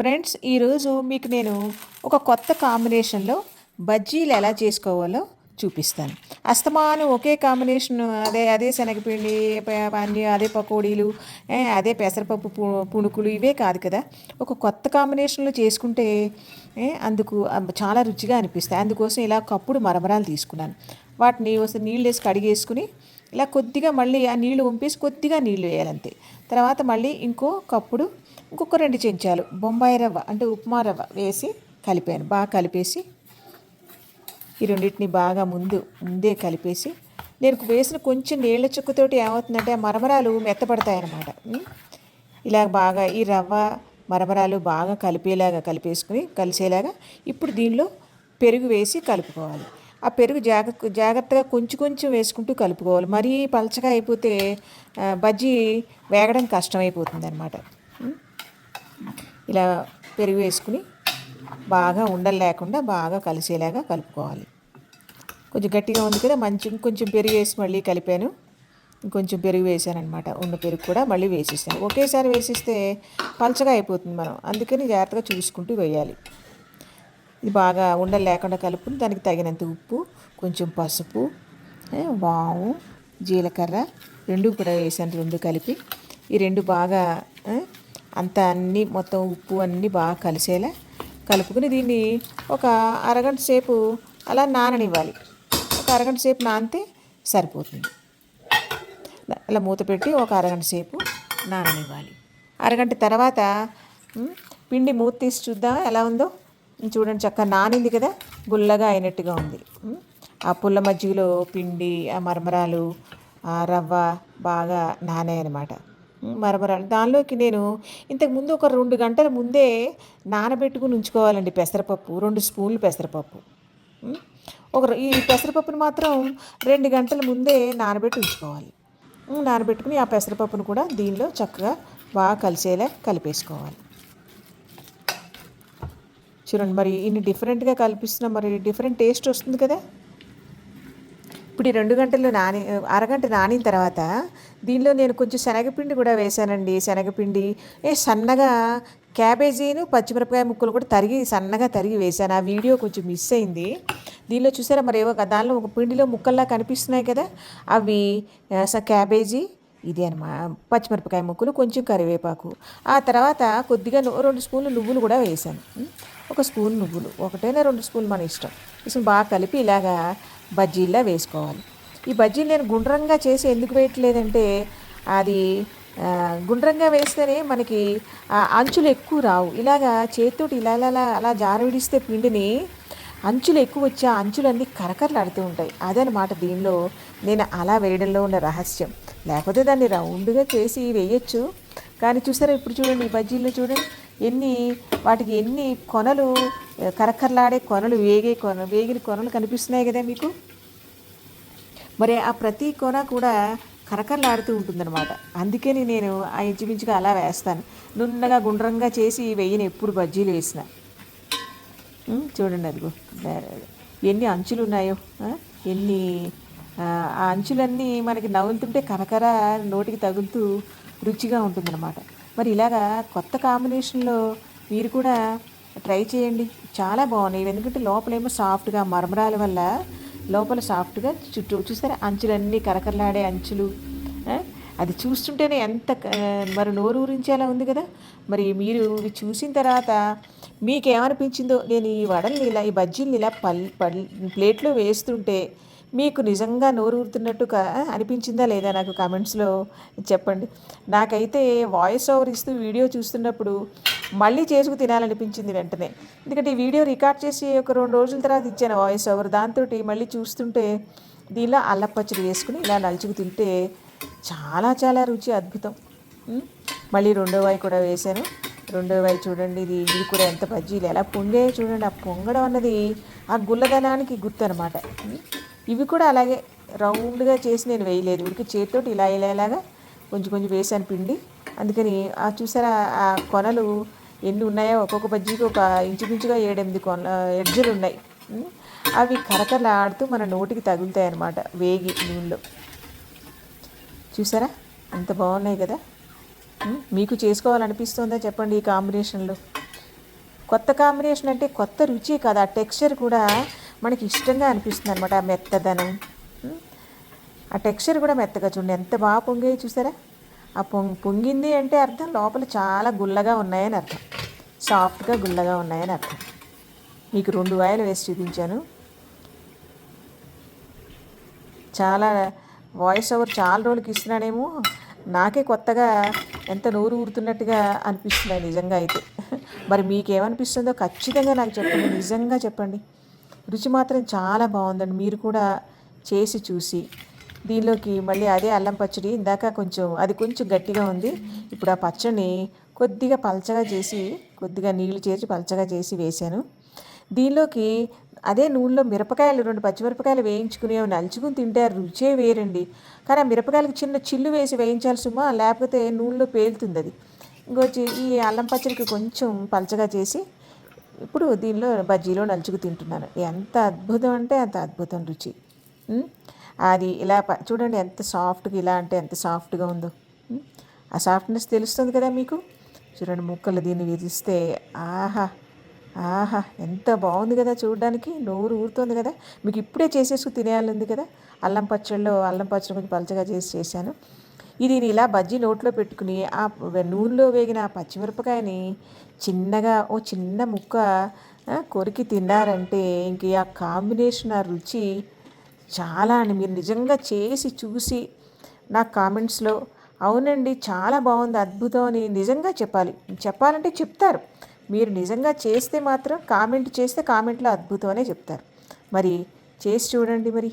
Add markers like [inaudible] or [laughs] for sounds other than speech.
Friends ఈరోజు మీకు నేను ఒక కొత్త కాంబినేషన్లో బజ్జీలు ఎలా చేసుకోవాలో చూపిస్తాను. అస్తమానం ఒకే కాంబినేషన్ అదే అదే శనగపిండి అన్ని అదే పకోడీలు అదే పెసరపప్పు పు- పుణుకులు ఇవే కాదు కదా. ఒక కొత్త కాంబినేషన్లో చేసుకుంటే అందుకు చాలా రుచిగా అనిపిస్తాయి. అందుకోసం ఇలా కప్పుడు మరమరాలు తీసుకున్నాను. వాటిని ఒకసారి నీళ్ళు వేసి కడిగేసుకుని ఇలా కొద్దిగా మళ్ళీ ఆ నీళ్ళు వంపేసి కొద్దిగా నీళ్ళు వేయాలంతే. తర్వాత మళ్ళీ ఇంకో కప్పుడు ఇంకొక రెండు చెంచాలు బొంబాయి రవ్వ అంటే ఉప్మా రవ్వ వేసి కలిపాను. బాగా కలిపేసి ఈ రెండింటిని బాగా ముందు ముందే కలిపేసి నేను వేసిన కొంచెం నీళ్ళ చుక్కతోటి ఏమవుతుందంటే ఆ మరమరాలు మెత్తపడతాయి అన్నమాట ఇలా బాగా ఈ రవ్వ మరమరాలు బాగా కలిపేలాగా కలిపేసుకుని కలిసేలాగా ఇప్పుడు దీనిలో పెరుగు వేసి కలుపుకోవాలి. ఆ పెరుగు జాగ్రత్త జాగ్రత్తగా కొంచెం కొంచెం వేసుకుంటూ కలుపుకోవాలి. మరీ పలచగా అయిపోతే బజ్జీ వేగడం కష్టమైపోతుంది అనమాట ఇలా పెరుగు వేసుకుని బాగా ఉండలు లేకుండా బాగా కలిసేలాగా కలుపుకోవాలి. కొంచెం గట్టిగా ఉంది కదా మంచి ఇంకొంచెం పెరుగు వేసి మళ్ళీ కలిపాను. ఇంకొంచెం పెరుగు వేసాను అనమాట ఉన్న పెరుగు కూడా మళ్ళీ వేసేసాను. ఒకేసారి వేసిస్తే పలచగా అయిపోతుంది మనం. అందుకని జాగ్రత్తగా చూసుకుంటూ వేయాలి. ఇది బాగా ఉండలు లేకుండా కలుపుకుని దానికి తగినంత ఉప్పు కొంచెం పసుపు వావు వాము జీలకర్ర రెండు కూడా వేసాను రెండు కలిపి. ఈ రెండు బాగా అంత అంతా అన్నీ మొత్తం ఉప్పు అన్నీ బాగా కలిసేలా కలుపుకుని దీన్ని ఒక అరగంట సేపు అలా నాననివ్వాలి. ఒక అరగంట సేపు నానితే సరిపోతుంది. అలా మూత పెట్టి ఒక అరగంట సేపు నాననివ్వాలి. అరగంట తర్వాత పిండి మూత తీసి చూద్దాం ఎలా ఉందో? చూడండి చక్కగా నానింది కదా? గుల్లగా అయినట్టుగా ఉంది. ఆ పుల్ల మజ్జిగలో పిండి ఆ మరమరాలు ఆ రవ్వ బాగా నానాయి అనమాట మరమరాలు. దానిలోకి నేను ఇంతకు ముందు ఒక రెండు గంటల ముందే నానబెట్టుకుని ఉంచుకోవాలండి పెసరపప్పు రెండు స్పూన్లు పెసరపప్పు. ఒక ఈ పెసరపప్పును మాత్రం రెండు గంటల ముందే నానబెట్టి ఉంచుకోవాలి. నానబెట్టుకుని ఆ పెసరపప్పును కూడా దీనిలో చక్కగా బాగా కలిసేలా కలిపేసుకోవాలి. చూడండి మరి ఇన్ని డిఫరెంట్గా కల్పిస్తున్నా మరి డిఫరెంట్ టేస్ట్ వస్తుంది కదా. ఇప్పుడు ఈ రెండు గంటలు నాని అరగంట నానిన తర్వాత దీనిలో నేను కొంచెం శనగపిండి కూడా వేశానండి. శనగపిండి ఏ సన్నగా క్యాబేజీను పచ్చిమిరపకాయ ముక్కలు కూడా తరిగి సన్నగా తరిగి వేశాను. ఆ వీడియో కొంచెం మిస్ అయింది. దీనిలో చూసారా మరి ఏవో ఒక- దానిలో ఒక పిండిలో ముక్కల్లా కనిపిస్తున్నాయి కదా. అవి స- క్యాబేజీ ఇది అనమా పచ్చిమిరపకాయ ముక్కలు కొంచెం కరివేపాకు. ఆ తర్వాత కొద్దిగా రెండు స్పూన్లు నువ్వులు కూడా వేసాను. ఒక స్పూన్ నువ్వులు. ఒకటైనా రెండు స్పూన్లు మన ఇష్టం. ఇసుకుని బాగా కలిపి ఇలాగా బజ్జీల్లా వేసుకోవాలి. ఈ బజ్జీలు నేను గుండ్రంగా చేసి ఎందుకు వేయట్లేదంటే అది గుండ్రంగా వేస్తేనే మనకి అంచులు ఎక్కువ రావు. ఇలాగా చేతితోటి ఇలా ఇలా ఇలా అలా జారవిడిస్తే పిండిని అంచులు ఎక్కువ వచ్చి ఆ అంచులన్నీ కరకరలాడుతూ ఉంటాయి. అదనమాట దీనిలో నేను అలా వేయడంలో ఉన్న రహస్యం. లేకపోతే దాన్ని రౌండ్గా చేసి వేయచ్చు. కానీ చూసారా ఇప్పుడు చూడండి ఈ బజ్జీల్లో చూడండి ఎన్ని వాటికి ఎన్ని కొనలు కరకరలాడే కొనలు వేగే కొన వేగిన కొనలు కనిపిస్తున్నాయి కదా మీకు? మరి ఆ ప్రతి కొన కూడా కరకరలాడుతూ ఉంటుందన్నమాట. అందుకని నేను ఆ ఇంచుమించుగా అలా వేస్తాను. నున్నగా గుండ్రంగా చేసి వెయ్యిని ఎప్పుడు బజ్జీలు వేసిన. చూడండి అదిగో ఎన్ని అంచులు ఉన్నాయో ఎన్ని ఆ, అంచులన్నీ మనకి నవ్వులుతుంటే కరకర నోటికి తగులుతూ రుచిగా ఉంటుందన్నమాట. మరి ఇలాగా కొత్త కాంబినేషన్లో మీరు కూడా ట్రై చేయండి. చాలా బాగున్నాయి. ఎందుకంటే లోపలేమో సాఫ్ట్గా మరమరాల వల్ల లోపల సాఫ్ట్గా చుట్టూ చూస్తారా అంచులన్నీ కరకరలాడే అంచులు. అది చూస్తుంటేనే ఎంత మరి నోరు ఊరించేలా ఉంది కదా. మరి మీరు ఇవి చూసిన తర్వాత మీకేమనిపించిందో? నేను ఈ వడల్ని ఇలా ఈ బజ్జీల్ని ఇలా పల్ పల్ ప్లేట్లో వేస్తుంటే మీకు నిజంగా నోరు ఊరుతున్నట్టుగా అనిపించిందా లేదా నాకు కామెంట్స్లో చెప్పండి. నాకైతే వాయిస్ ఓవర్ ఇస్తూ వీడియో చూస్తున్నప్పుడు మళ్ళీ చేసుకు తినాలనిపించింది వెంటనే. ఎందుకంటే ఈ వీడియో రికార్డ్ చేసి ఒక రెండు రోజుల తర్వాత ఇచ్చాను వాయిస్ ఓవర్ దాంతో మళ్ళీ చూస్తుంటే దీనిలో అల్లపచ్చడి వేసుకుని ఇలా నలుచుకు తింటే చాలా చాలా రుచి అద్భుతం. మళ్ళీ రెండో వాయి కూడా వేశాను. రెండో వాయి చూడండి ఇది ఇది కూడా ఎంత బజ్జీలు ఎలా పొంగే చూడండి. ఆ పొంగడం అన్నది ఆ గుల్లదనానికి గుర్తు అనమాట ఇవి కూడా అలాగే రౌండ్గా చేసి నేను వేయలేదు. ఉడికి చేతితోటి ఇలా ఇలాగా కొంచెం కొంచెం వేసాను పిండి. అందుకని ఆ చూసారా ఆ కొనలు ఎన్ని ఉన్నాయో ఒక్కొక్క బజ్జీకి ఒక ఇంచుమించుగా ఏడెనిమిది కొన ఎడ్జలు ఉన్నాయి. అవి కరకరలాడుతూ మన నోటికి తగులుతాయి అన్నమాట వేగి నూనెలో. చూసారా? అంత బాగున్నాయి కదా? మీకు చేసుకోవాలనిపిస్తుందా చెప్పండి ఈ కాంబినేషన్లో? కొత్త కాంబినేషన్ అంటే కొత్త రుచి కదా. ఆ టెక్స్చర్ కూడా మనకి ఇష్టంగా అనిపిస్తుంది అనమాట ఆ మెత్తదనం. ఆ టెక్స్చర్ కూడా మెత్తగా చూడండి. ఎంత బాగా పొంగాయి చూసారా? ఆ పొంగ్ పొంగింది అంటే అర్థం లోపల చాలా గుల్లగా ఉన్నాయని అర్థం. సాఫ్ట్గా గుల్లగా ఉన్నాయని అర్థం. మీకు రెండు వాయిలు వేసి చూపించాను. చాలా వాయిస్ ఓవర్ చాలా రోజులకి ఇస్తున్నానేమో నాకే కొత్తగా ఎంత నోరు ఊరుతున్నట్టుగా అనిపిస్తుంది నిజంగా అయితే. [laughs] మరి మీకేమనిపిస్తుందో ఖచ్చితంగా నాకు చెప్పండి. నిజంగా చెప్పండి. రుచి మాత్రం చాలా బాగుందండి. మీరు కూడా చేసి చూసి. దీనిలోకి మళ్ళీ అదే అల్లం పచ్చడి ఇందాక కొంచెం అది కొంచెం గట్టిగా ఉంది. ఇప్పుడు ఆ పచ్చడిని కొద్దిగా పలచగా చేసి కొద్దిగా నీళ్ళు చేర్చి పలచగా చేసి వేశాను. దీనిలోకి అదే నూనెలో మిరపకాయలు రెండు పచ్చిమిరపకాయలు వేయించుకుని నలుచుకుని తింటే ఆ రుచే వేరండి. కానీ ఆ మిరపకాయలకు చిన్న చిల్లు వేసి వేయించాలి సుమా లేకపోతే నూనెలో పేలుతుంది అది. ఇంకొచ్చి ఈ అల్లం పచ్చడికి కొంచెం పలచగా చేసి ఇప్పుడు దీనిలో బజ్జీలో నలుచుకు తింటున్నాను. ఎంత అద్భుతం అంటే అంత అద్భుతం రుచి. అది ఇలా ప- చూడండి ఎంత సాఫ్ట్గా ఇలా అంటే ఎంత సాఫ్ట్గా ఉందో. ఆ సాఫ్ట్నెస్ తెలుస్తుంది కదా మీకు? చూడండి ముక్కలు దీన్ని విరిస్తే ఆహా ఆహా ఎంత బాగుంది కదా చూడడానికి. నోరు ఊరుతోంది కదా. మీకు ఇప్పుడే చేసేసుకు తినేయాలి ఉంది కదా. అల్లం పచ్చడిలో అల్లం పచ్చడి కొంచెం పలచగా చేసి చేశాను. ఇది ఇలా బజ్జీ నోట్లో పెట్టుకుని ఆ నూనెలో వేగిన ఆ పచ్చిమిరపకాయని చిన్నగా ఓ చిన్న ముక్క కొరికి తిన్నారంటే ఇంక ఆ కాంబినేషన్ ఆ రుచి చాలా అని మీరు నిజంగా చేసి చూసి నా కామెంట్స్లో అవునండి చాలా బాగుంది అద్భుతం అని నిజంగా చెప్పాలి. చెప్పాలంటే చెప్తారు. మీరు నిజంగా చేస్తే మాత్రం కామెంట్ చేస్తే కామెంట్లో అద్భుతం అనే చెప్తారు. మరి చేసి చూడండి మరి